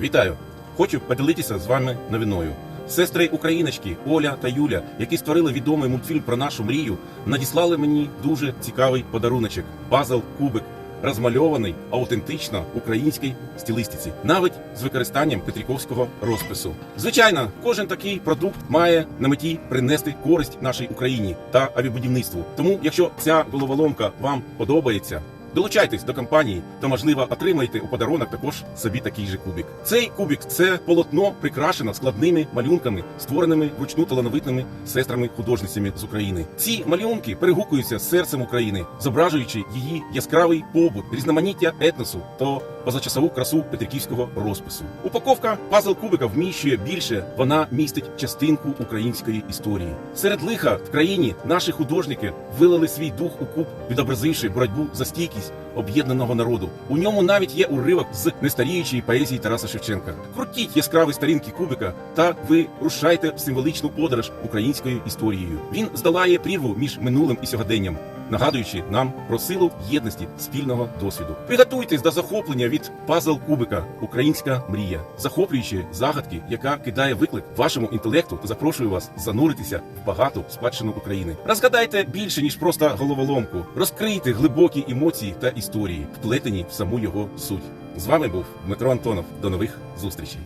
Вітаю! Хочу поділитися з вами новиною. Сестри україночки Оля та Юля, які створили відомий мультфільм про нашу мрію, надіслали мені дуже цікавий подаруночок пазл кубик, розмальований аутентично українській стилістиці, навіть з використанням петріковського розпису. Звичайно, кожен такий продукт має на меті принести користь нашій Україні та авіабудівництву. Тому, якщо ця головоломка вам подобається, Долучайтесь до кампанії та, можливо, отримайте у подарунок також собі такий же кубик. Цей кубик це полотно прикрашено складними малюнками, створеними вручну талановитими сестрами-художницями з України. Ці малюнки перегукуються з серцем України, зображуючи її яскравий побут, різноманіття етносу та позачасову красу петриківського розпису. Упаковка пазл кубика вміщує більше, вона містить частинку української історії. Серед лиха в країні наші художники вилили свій дух у куб, відобразивши боротьбу за стійкість об'єднаного народу. У ньому навіть є уривок з нестаріючої поезії Тараса Шевченка. Крутіть яскраві сторінки кубика та ви рушайте в символічну подорож українською історією. Він здолає прірву між минулим і сьогоденням. Нагадуючи нам про силу єдності спільного досвіду, приготуйтесь до захоплення від пазл кубика Українська мрія, захоплюючи загадки, яка кидає виклик вашому інтелекту та запрошує вас зануритися в багату спадщину України. Розгадайте більше ніж просто головоломку, розкрийте глибокі емоції та історії, вплетені в саму його суть. З вами був Дмитро Антонов. До нових зустрічей.